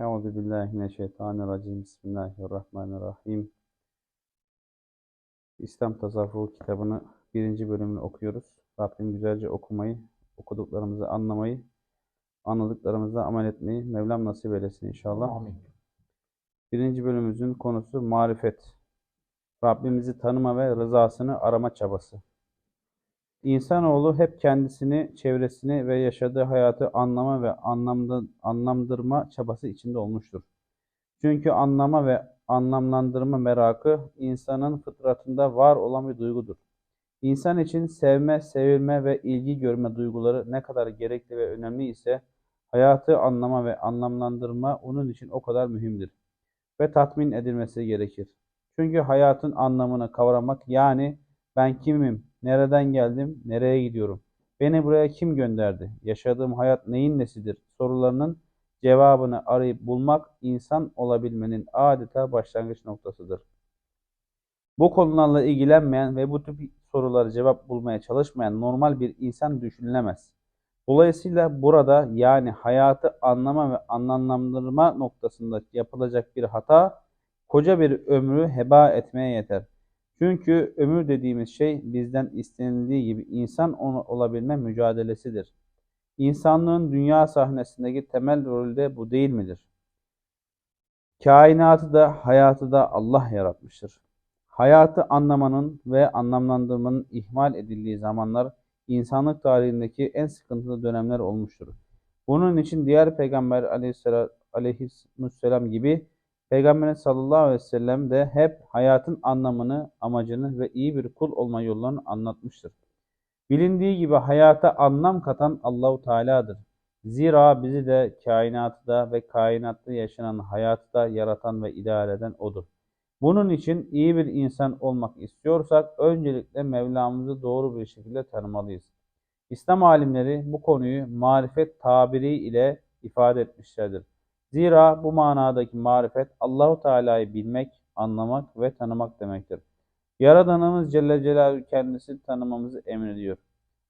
Euzu billahi mineşşeytanirracim. Bismillahirrahmanirrahim. İslam Tasavvufu kitabını birinci bölümünü okuyoruz. Rabbim güzelce okumayı, okuduklarımızı anlamayı, anladıklarımızla amel etmeyi Mevlam nasip eylesin inşallah. Amin. Birinci bölümümüzün konusu marifet. Rabbimizi tanıma ve rızasını arama çabası. İnsanoğlu hep kendisini, çevresini ve yaşadığı hayatı anlama ve anlamda, anlamdırma çabası içinde olmuştur. Çünkü anlama ve anlamlandırma merakı insanın fıtratında var olan bir duygudur. İnsan için sevme, sevilme ve ilgi görme duyguları ne kadar gerekli ve önemli ise hayatı anlama ve anlamlandırma onun için o kadar mühimdir ve tatmin edilmesi gerekir. Çünkü hayatın anlamını kavramak yani ben kimim, nereden geldim, nereye gidiyorum, beni buraya kim gönderdi, yaşadığım hayat neyin nesidir sorularının cevabını arayıp bulmak insan olabilmenin adeta başlangıç noktasıdır. Bu konularla ilgilenmeyen ve bu tip soruları cevap bulmaya çalışmayan normal bir insan düşünülemez. Dolayısıyla burada yani hayatı anlama ve anlamlandırma noktasında yapılacak bir hata koca bir ömrü heba etmeye yeter. Çünkü ömür dediğimiz şey bizden istenildiği gibi insan olabilme mücadelesidir. İnsanlığın dünya sahnesindeki temel rolü de bu değil midir? Kainatı da hayatı da Allah yaratmıştır. Hayatı anlamanın ve anlamlandırmanın ihmal edildiği zamanlar insanlık tarihindeki en sıkıntılı dönemler olmuştur. Bunun için diğer peygamber aleyhisselam gibi Peygamber sallallahu aleyhi ve sellem de hep hayatın anlamını, amacını ve iyi bir kul olma yollarını anlatmıştır. Bilindiği gibi hayata anlam katan Allahu Teala'dır. Zira bizi de kainatı da ve kainatta yaşanan hayatı da yaratan ve idare eden O'dur. Bunun için iyi bir insan olmak istiyorsak öncelikle Mevlamızı doğru bir şekilde tanımalıyız. İslam alimleri bu konuyu marifet tabiri ile ifade etmişlerdir. Zira bu manadaki marifet Allahu Teala'yı bilmek, anlamak ve tanımak demektir. Yaradanımız Celle Celaluhu kendisi tanımamızı emrediyor.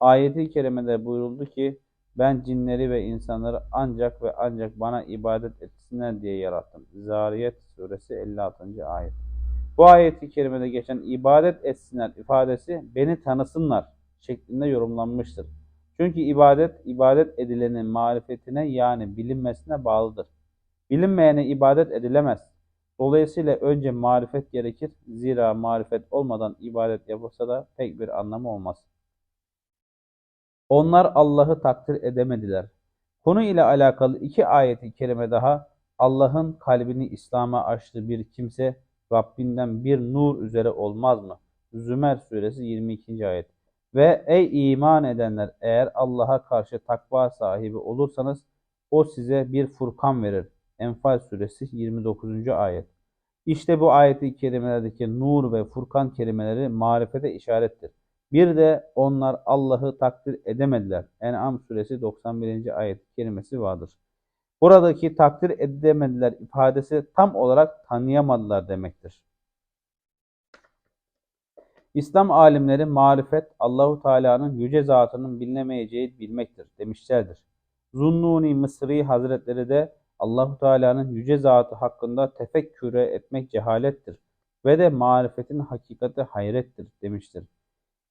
Ayeti kerimede buyuruldu ki ben cinleri ve insanları ancak ve ancak bana ibadet etsinler diye yarattım. Zariyet suresi 56. ayet. Bu ayeti kerimede geçen ibadet etsinler ifadesi beni tanısınlar şeklinde yorumlanmıştır. Çünkü ibadet, ibadet edilenin marifetine yani bilinmesine bağlıdır. Bilinmeyene ibadet edilemez. Dolayısıyla önce marifet gerekir. Zira marifet olmadan ibadet yapılsa da pek bir anlamı olmaz. Onlar Allah'ı takdir edemediler. Konu ile alakalı iki ayeti kerime daha Allah'ın kalbini İslam'a açtığı bir kimse Rabbinden bir nur üzere olmaz mı? Zümer suresi 22. ayet. Ve ey iman edenler eğer Allah'a karşı takva sahibi olursanız o size bir furkan verir. Enfal suresi 29. ayet. İşte bu ayeti kerimelerdeki nur ve furkan kelimeleri marifete işarettir. Bir de onlar Allah'ı takdir edemediler. En'am suresi 91. ayet kelimesi vardır. Buradaki takdir edemediler ifadesi tam olarak tanıyamadılar demektir. İslam alimleri marifet Allahu Teala'nın yüce zatının bilinemeyeceği bilmektir demişlerdir. Zunnuni Mısri Hazretleri de Allahu Teala'nın yüce zatı hakkında tefekküre etmek cehalettir ve de marifetin hakikati hayrettir demiştir.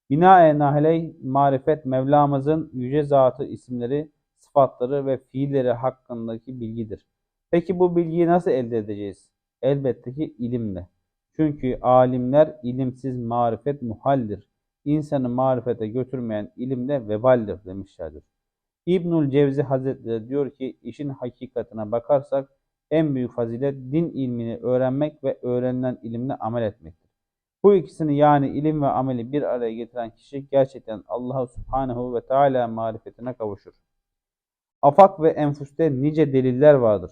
Binaenaleyh marifet Mevlamızın yüce zatı isimleri, sıfatları ve fiilleri hakkındaki bilgidir. Peki bu bilgiyi nasıl elde edeceğiz? Elbette ki ilimle. Çünkü alimler ilimsiz marifet muhaldir. İnsanı marifete götürmeyen ilim de vebaldir demişlerdir. İbnül Cevzi Hazretleri diyor ki işin hakikatine bakarsak en büyük fazilet din ilmini öğrenmek ve öğrenilen ilimle amel etmektir. Bu ikisini yani ilim ve ameli bir araya getiren kişi gerçekten Allah Subhanahu ve Teala marifetine kavuşur. Afak ve enfuste nice deliller vardır.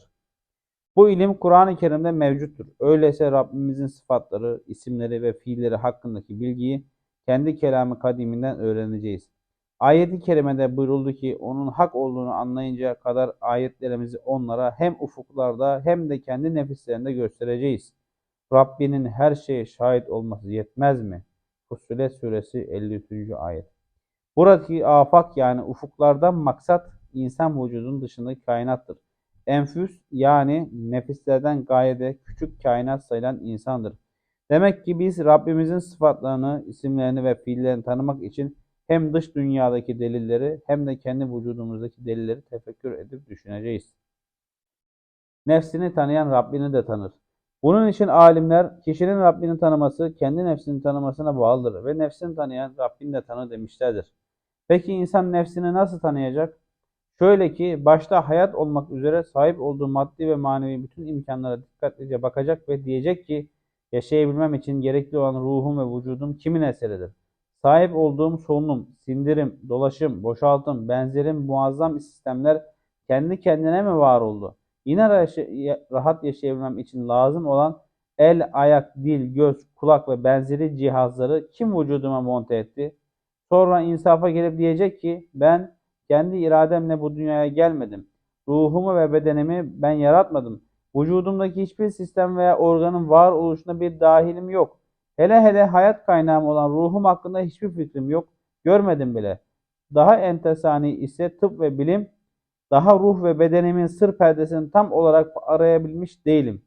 Bu ilim Kur'an-ı Kerim'de mevcuttur. Öyleyse Rabbimizin sıfatları, isimleri ve fiilleri hakkındaki bilgiyi kendi kelamı kadiminden öğreneceğiz. Ayeti kerimede buyuruldu ki onun hak olduğunu anlayıncaya kadar ayetlerimizi onlara hem ufuklarda hem de kendi nefislerinde göstereceğiz. Rabbinin her şeye şahit olması yetmez mi? Fussilet suresi 53. ayet. Buradaki afak yani ufuklardan maksat insan vücudunun dışındaki kainattır. Enfüs yani nefislerden gayede küçük kainat sayılan insandır. Demek ki biz Rabbimizin sıfatlarını, isimlerini ve fiillerini tanımak için hem dış dünyadaki delilleri hem de kendi vücudumuzdaki delilleri tefekkür edip düşüneceğiz. Nefsini tanıyan Rabbini de tanır. Bunun için alimler kişinin Rabbini tanıması kendi nefsini tanımasına bağlıdır ve nefsini tanıyan Rabbini de tanır demişlerdir. Peki insan nefsini nasıl tanıyacak? Şöyle ki başta hayat olmak üzere sahip olduğu maddi ve manevi bütün imkanlara dikkatlice bakacak ve diyecek ki yaşayabilmem için gerekli olan ruhum ve vücudum kimin eseridir? Sahip olduğum solunum, sindirim, dolaşım, boşaltım, benzerim muazzam sistemler kendi kendine mi var oldu? Yine rahat yaşayabilmem için lazım olan el, ayak, dil, göz, kulak ve benzeri cihazları kim vücuduma monte etti? Sonra insafa gelip diyecek ki ben kendi irademle bu dünyaya gelmedim. Ruhumu ve bedenimi ben yaratmadım. Vücudumdaki hiçbir sistem veya organın var oluşuna bir dahilim yok. Hele hele hayat kaynağım olan ruhum hakkında hiçbir fikrim yok. Görmedim bile. Daha entesani ise tıp ve bilim daha ruh ve bedenimin sır perdesini tam olarak arayabilmiş değilim.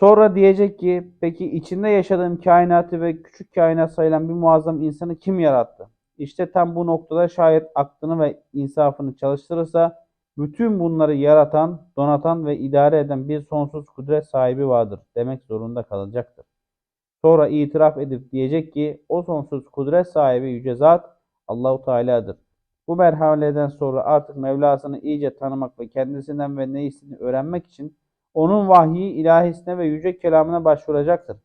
Sonra diyecek ki peki içinde yaşadığım kainatı ve küçük kainat sayılan bir muazzam insanı kim yarattı? İşte tam bu noktada şayet aklını ve insafını çalıştırırsa bütün bunları yaratan, donatan ve idare eden bir sonsuz kudret sahibi vardır demek zorunda kalacaktır. Sonra itiraf edip diyecek ki o sonsuz kudret sahibi yüce zat Allahu Teala'dır. Bu merhaleden sonra artık Mevlasını iyice tanımak ve kendisinden ve ne istediğini öğrenmek için onun vahyi ilahisine ve yüce kelamına başvuracaktır.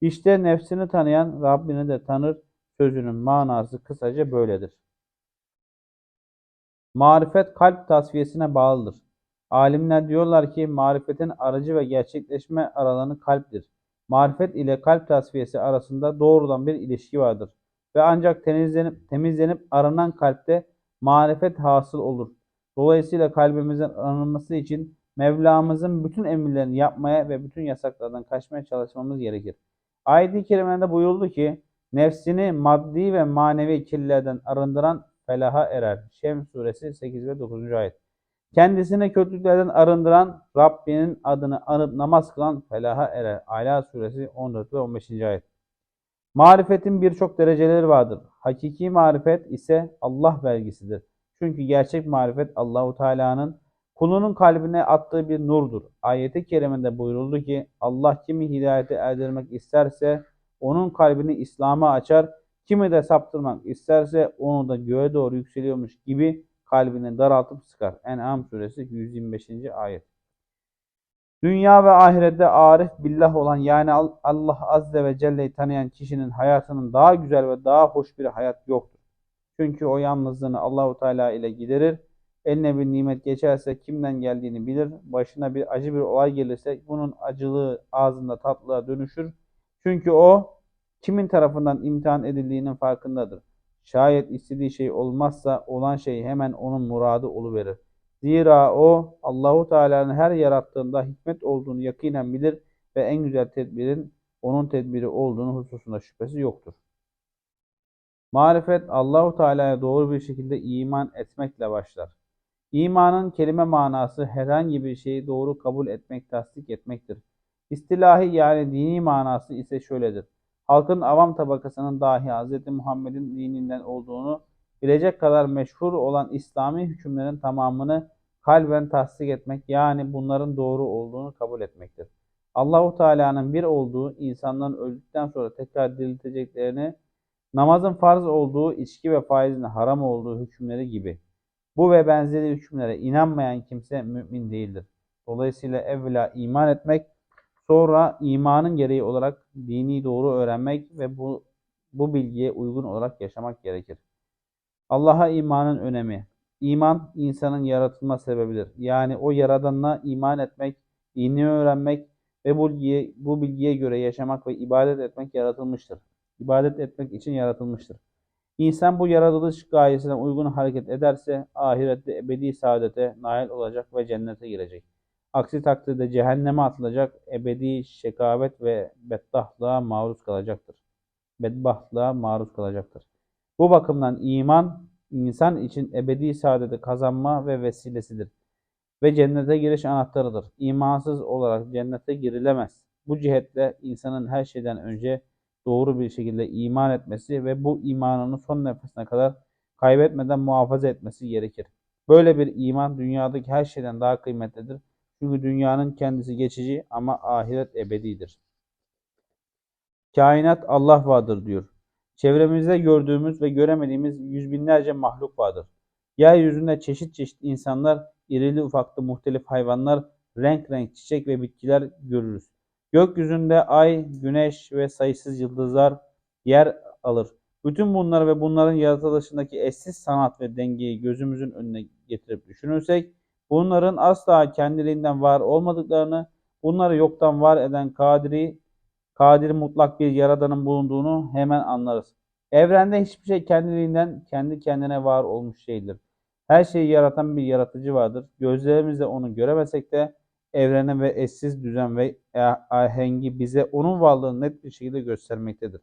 İşte nefsini tanıyan Rabbini de tanır sözünün manası kısaca böyledir. Marifet kalp tasfiyesine bağlıdır. Alimler diyorlar ki marifetin aracı ve gerçekleşme aralanı kalptir. Marifet ile kalp tasfiyesi arasında doğrudan bir ilişki vardır. Ve ancak temizlenip, temizlenip aranan kalpte marifet hasıl olur. Dolayısıyla kalbimizin arınması için Mevlamızın bütün emirlerini yapmaya ve bütün yasaklardan kaçmaya çalışmamız gerekir. Ayet-i Kerime'de buyuruldu ki, nefsini maddi ve manevi kirlerden arındıran felaha erer. Şems suresi 8 ve 9. ayet. Kendisini kötülüklerden arındıran, Rabbinin adını anıp namaz kılan felaha erer. Ala suresi 14 ve 15. ayet. Marifetin birçok dereceleri vardır. Hakiki marifet ise Allah vergisidir. Çünkü gerçek marifet Allahu Teala'nın kulunun kalbine attığı bir nurdur. Ayeti kerimede buyuruldu ki Allah kimi hidayete erdirmek isterse onun kalbini İslam'a açar, kimi de saptırmak isterse onu da göğe doğru yükseliyormuş gibi kalbini daraltıp sıkar. En'am suresi 125. ayet. Dünya ve ahirette arif billah olan yani Allah azze ve celle'yi tanıyan kişinin hayatının daha güzel ve daha hoş bir hayat yoktur. Çünkü o yalnızlığını Allahu Teala ile giderir. Eline bir nimet geçerse kimden geldiğini bilir. Başına bir acı bir olay gelirse bunun acılığı ağzında tatlılığa dönüşür. Çünkü o kimin tarafından imtihan edildiğinin farkındadır. Şayet istediği şey olmazsa olan şey hemen onun muradı oluverir. Zira o Allahu Teala'nın her yarattığında hikmet olduğunu yakinen bilir ve en güzel tedbirin onun tedbiri olduğunu hususunda şüphesi yoktur. Marifet Allahu Teala'ya doğru bir şekilde iman etmekle başlar. İmanın kelime manası herhangi bir şeyi doğru kabul etmek, tasdik etmektir. İstilahi yani dini manası ise şöyledir. Halkın avam tabakasının dahi Hz. Muhammed'in dininden olduğunu bilecek kadar meşhur olan İslami hükümlerin tamamını kalben tasdik etmek yani bunların doğru olduğunu kabul etmektir. Allahu Teala'nın bir olduğu, insanların öldükten sonra tekrar dirilteceklerini, namazın farz olduğu, içki ve faizin haram olduğu hükümleri gibi. Bu ve benzeri hükümlere inanmayan kimse mümin değildir. Dolayısıyla evvela iman etmek, sonra imanın gereği olarak dini doğru öğrenmek ve bu, bu bilgiye uygun olarak yaşamak gerekir. Allah'a imanın önemi. İman insanın yaratılma sebebidir. Yani o yaradanına iman etmek, dini öğrenmek ve bu bilgiye, bu bilgiye göre yaşamak ve ibadet etmek yaratılmıştır. İbadet etmek için yaratılmıştır. İnsan bu yaratılış gayesine uygun hareket ederse ahirette ebedi saadete nail olacak ve cennete girecek. Aksi takdirde cehenneme atılacak, ebedi şekavet ve beddahlığa maruz kalacaktır. Bedbahtlığa maruz kalacaktır. Bu bakımdan iman insan için ebedi saadeti kazanma ve vesilesidir. ve cennete giriş anahtarıdır. İmansız olarak cennete girilemez. Bu cihetle insanın her şeyden önce doğru bir şekilde iman etmesi ve bu imanını son nefesine kadar kaybetmeden muhafaza etmesi gerekir. Böyle bir iman dünyadaki her şeyden daha kıymetlidir. Çünkü dünyanın kendisi geçici ama ahiret ebedidir. Kainat Allah vardır diyor. Çevremizde gördüğümüz ve göremediğimiz yüz binlerce mahluk vardır. Yeryüzünde çeşit çeşit insanlar, irili ufaklı muhtelif hayvanlar, renk renk çiçek ve bitkiler görürüz. Gökyüzünde ay, güneş ve sayısız yıldızlar yer alır. Bütün bunlar ve bunların yaratılışındaki eşsiz sanat ve dengeyi gözümüzün önüne getirip düşünürsek, bunların asla kendiliğinden var olmadıklarını, bunları yoktan var eden kadiri, kadir mutlak bir yaradanın bulunduğunu hemen anlarız. Evrende hiçbir şey kendiliğinden kendi kendine var olmuş değildir. Her şeyi yaratan bir yaratıcı vardır. Gözlerimizle onu göremesek de evrene ve eşsiz düzen ve ahengi bize onun varlığını net bir şekilde göstermektedir.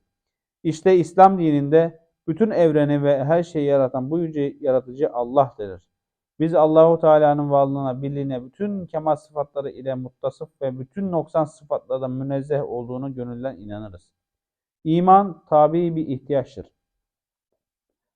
İşte İslam dininde bütün evreni ve her şeyi yaratan bu yüce yaratıcı Allah denir. Biz Allahu Teala'nın varlığına, birliğine, bütün kemal sıfatları ile muttasıf ve bütün noksan sıfatlardan münezzeh olduğunu gönülden inanırız. İman tabi bir ihtiyaçtır.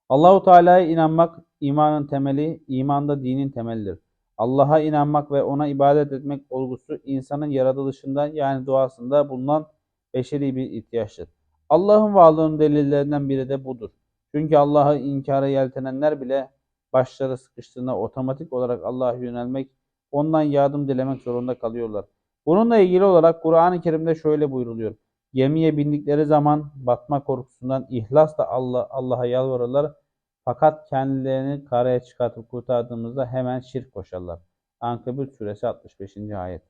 Allahu Teala'ya inanmak imanın temeli, iman da dinin temelidir. Allah'a inanmak ve ona ibadet etmek olgusu insanın yaratılışında yani doğasında bulunan beşeri bir ihtiyaçtır. Allah'ın varlığının delillerinden biri de budur. Çünkü Allah'ı inkara yeltenenler bile başları sıkıştığında otomatik olarak Allah'a yönelmek, ondan yardım dilemek zorunda kalıyorlar. Bununla ilgili olarak Kur'an-ı Kerim'de şöyle buyruluyor. Gemiye bindikleri zaman batma korkusundan ihlasla Allah Allah'a yalvarırlar. Fakat kendilerini karaya çıkartıp kurtardığımızda hemen şirk koşarlar. Ankebut suresi 65. ayet.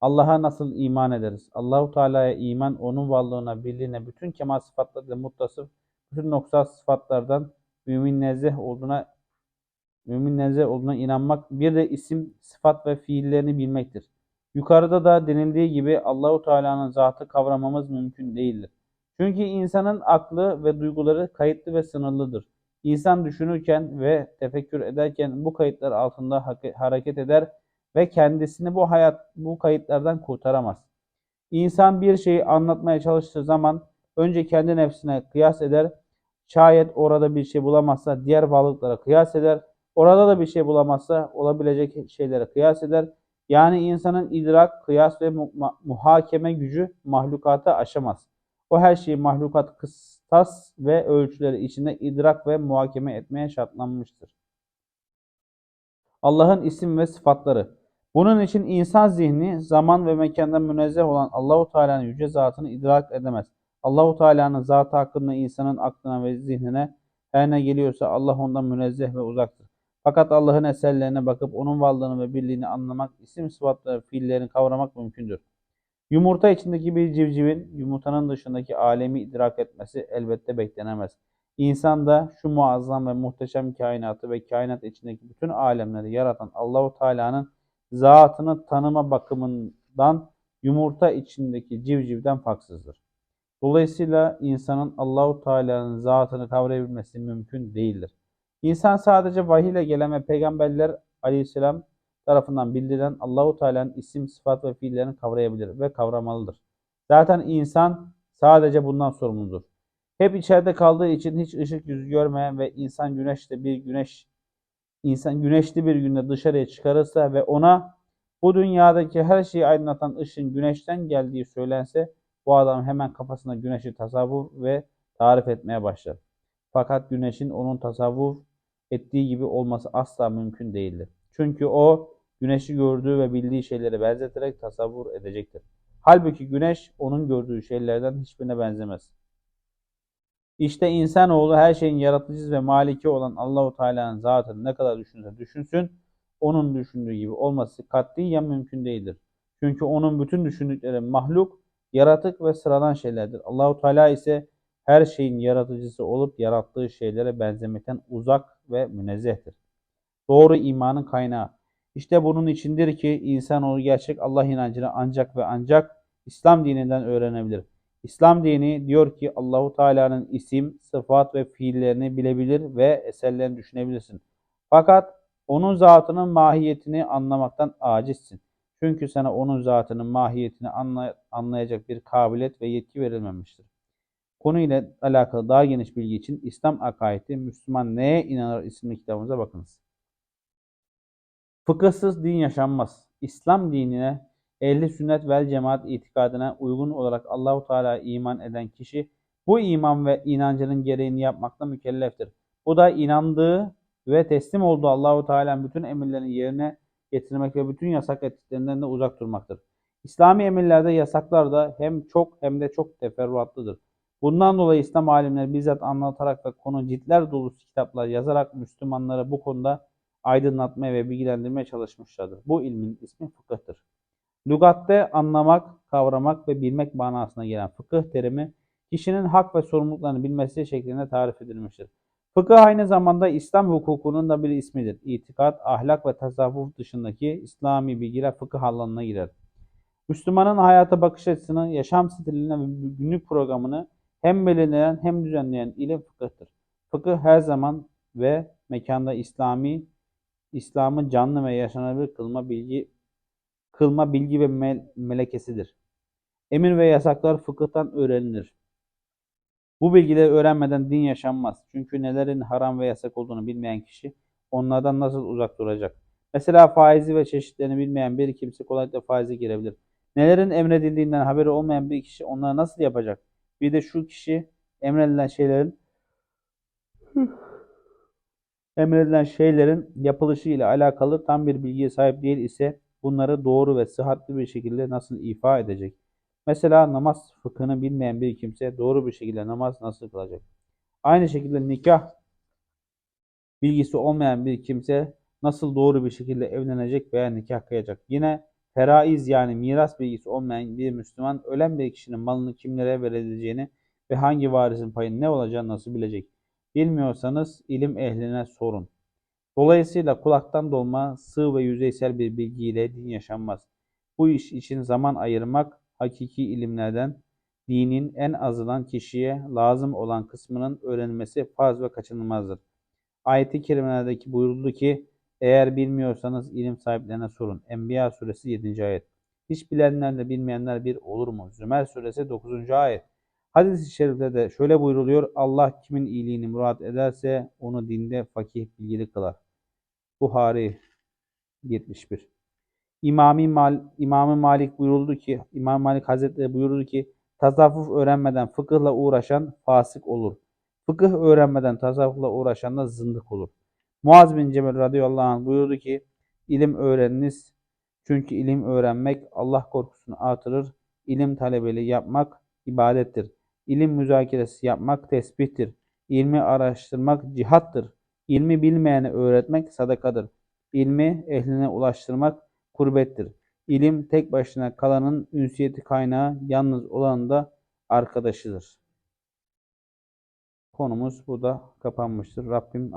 Allah'a nasıl iman ederiz? Allahu Teala'ya iman, onun varlığına, birliğine, bütün kemal sıfatlarıyla muttasıf, bütün noksan sıfatlardan mümin nezzeh olduğuna mümin nezzeh olduğuna inanmak, bir de isim, sıfat ve fiillerini bilmektir. Yukarıda da denildiği gibi Allahu Teala'nın zatı kavramamız mümkün değildir. Çünkü insanın aklı ve duyguları kayıtlı ve sınırlıdır. İnsan düşünürken ve tefekkür ederken bu kayıtlar altında hareket eder ve kendisini bu hayat bu kayıtlardan kurtaramaz. İnsan bir şeyi anlatmaya çalıştığı zaman önce kendi nefsine kıyas eder. Şayet orada bir şey bulamazsa diğer varlıklara kıyas eder. Orada da bir şey bulamazsa olabilecek şeylere kıyas eder. Yani insanın idrak, kıyas ve muhakeme gücü mahlukata aşamaz. O her şeyi mahlukat kıstas ve ölçüleri içinde idrak ve muhakeme etmeye şartlanmıştır. Allah'ın isim ve sıfatları bunun için insan zihni zaman ve mekandan münezzeh olan Allahu Teala'nın yüce zatını idrak edemez. Allahu Teala'nın zatı hakkında insanın aklına ve zihnine her ne geliyorsa Allah ondan münezzeh ve uzaktır. Fakat Allah'ın eserlerine bakıp onun varlığını ve birliğini anlamak, isim sıfatları, fiillerini kavramak mümkündür. Yumurta içindeki bir civcivin yumurtanın dışındaki alemi idrak etmesi elbette beklenemez. İnsan da şu muazzam ve muhteşem kainatı ve kainat içindeki bütün alemleri yaratan Allahu Teala'nın zatını tanıma bakımından yumurta içindeki civcivden farksızdır. Dolayısıyla insanın Allahu Teala'nın zatını kavrayabilmesi mümkün değildir. İnsan sadece vahiy ile gelen ve peygamberler aleyhisselam tarafından bildirilen Allahu Teala'nın isim, sıfat ve fiillerini kavrayabilir ve kavramalıdır. Zaten insan sadece bundan sorumludur. Hep içeride kaldığı için hiç ışık yüzü görmeyen ve insan güneşte bir güneş insan güneşli bir günde dışarıya çıkarırsa ve ona bu dünyadaki her şeyi aydınlatan ışın güneşten geldiği söylense bu adam hemen kafasında güneşi tasavvur ve tarif etmeye başlar. Fakat güneşin onun tasavvur ettiği gibi olması asla mümkün değildir. Çünkü o güneşi gördüğü ve bildiği şeylere benzeterek tasavvur edecektir. Halbuki güneş onun gördüğü şeylerden hiçbirine benzemez. İşte insanoğlu her şeyin yaratıcısı ve maliki olan Allahu Teala'nın zatını ne kadar düşünürse düşünsün, onun düşündüğü gibi olması katiyen mümkün değildir. Çünkü onun bütün düşündükleri mahluk, yaratık ve sıradan şeylerdir. Allahu Teala ise her şeyin yaratıcısı olup yarattığı şeylere benzemekten uzak ve münezzehtir. Doğru imanın kaynağı. İşte bunun içindir ki insanoğlu gerçek Allah inancını ancak ve ancak İslam dininden öğrenebilir. İslam dini diyor ki Allahu Teala'nın isim, sıfat ve fiillerini bilebilir ve eserlerini düşünebilirsin. Fakat Onun zatının mahiyetini anlamaktan acizsin. Çünkü sana onun zatının mahiyetini anlay- anlayacak bir kabiliyet ve yetki verilmemiştir. Konuyla alakalı daha geniş bilgi için İslam Akaidi Müslüman Neye İnanır isimli kitabımıza bakınız. Fıkıhsız din yaşanmaz. İslam dinine, ehli sünnet vel cemaat itikadına uygun olarak Allahu Teala iman eden kişi bu iman ve inancının gereğini yapmakla mükelleftir. Bu da inandığı ve teslim olduğu Allahu Teala'nın bütün emirlerini yerine getirmek ve bütün yasak ettiklerinden de uzak durmaktır. İslami emirlerde yasaklar da hem çok hem de çok teferruatlıdır. Bundan dolayı İslam alimleri bizzat anlatarak ve konu ciltler dolusu kitaplar yazarak Müslümanları bu konuda aydınlatmaya ve bilgilendirmeye çalışmışlardır. Bu ilmin ismi fıkıhtır. Lügatte anlamak, kavramak ve bilmek manasına gelen fıkıh terimi kişinin hak ve sorumluluklarını bilmesi şeklinde tarif edilmiştir. Fıkıh aynı zamanda İslam hukukunun da bir ismidir. İtikat, ahlak ve tasavvuf dışındaki İslami bilgiler fıkıh alanına girer. Müslümanın hayata bakış açısını, yaşam stiline ve günlük programını hem belirleyen hem düzenleyen ilim fıkıhtır. Fıkıh her zaman ve mekanda İslami, İslam'ı canlı ve yaşanabilir kılma bilgi kılma bilgi ve mel- melekesidir. Emir ve yasaklar fıkıhtan öğrenilir. Bu bilgileri öğrenmeden din yaşanmaz. Çünkü nelerin haram ve yasak olduğunu bilmeyen kişi onlardan nasıl uzak duracak? Mesela faizi ve çeşitlerini bilmeyen bir kimse kolaylıkla faize girebilir. Nelerin emredildiğinden haberi olmayan bir kişi onları nasıl yapacak? Bir de şu kişi emredilen şeylerin emredilen şeylerin yapılışı ile alakalı tam bir bilgiye sahip değil ise bunları doğru ve sıhhatli bir şekilde nasıl ifa edecek? Mesela namaz fıkhını bilmeyen bir kimse doğru bir şekilde namaz nasıl kılacak? Aynı şekilde nikah bilgisi olmayan bir kimse nasıl doğru bir şekilde evlenecek veya nikah kıyacak? Yine feraiz yani miras bilgisi olmayan bir Müslüman ölen bir kişinin malını kimlere verileceğini ve hangi varisin payının ne olacağını nasıl bilecek? Bilmiyorsanız ilim ehline sorun. Dolayısıyla kulaktan dolma, sığ ve yüzeysel bir bilgiyle din yaşanmaz. Bu iş için zaman ayırmak, hakiki ilimlerden dinin en azından kişiye lazım olan kısmının öğrenilmesi farz ve kaçınılmazdır. Ayet-i kerimelerdeki buyuruldu ki, eğer bilmiyorsanız ilim sahiplerine sorun. Enbiya suresi 7. ayet. Hiç bilenlerle bilmeyenler bir olur mu? Zümer suresi 9. ayet. Hadis-i şerifte de şöyle buyruluyor. Allah kimin iyiliğini murat ederse onu dinde fakih bilgili kılar. Buhari 71. İmami Mal, İmam Malik buyuruldu ki, İmam Malik Hazretleri buyurdu ki, tasavvuf öğrenmeden fıkıhla uğraşan fasık olur. Fıkıh öğrenmeden tasavvufla uğraşan da zındık olur. Muaz bin Cebel radıyallahu anh buyurdu ki, ilim öğreniniz. Çünkü ilim öğrenmek Allah korkusunu artırır. İlim talebeli yapmak ibadettir. İlim müzakeresi yapmak tesbihtir. İlmi araştırmak cihattır. İlmi bilmeyene öğretmek sadakadır. İlmi ehline ulaştırmak kurbettir. İlim tek başına kalanın ünsiyeti kaynağı, yalnız olanın da arkadaşıdır. Konumuz burada kapanmıştır. Rabbim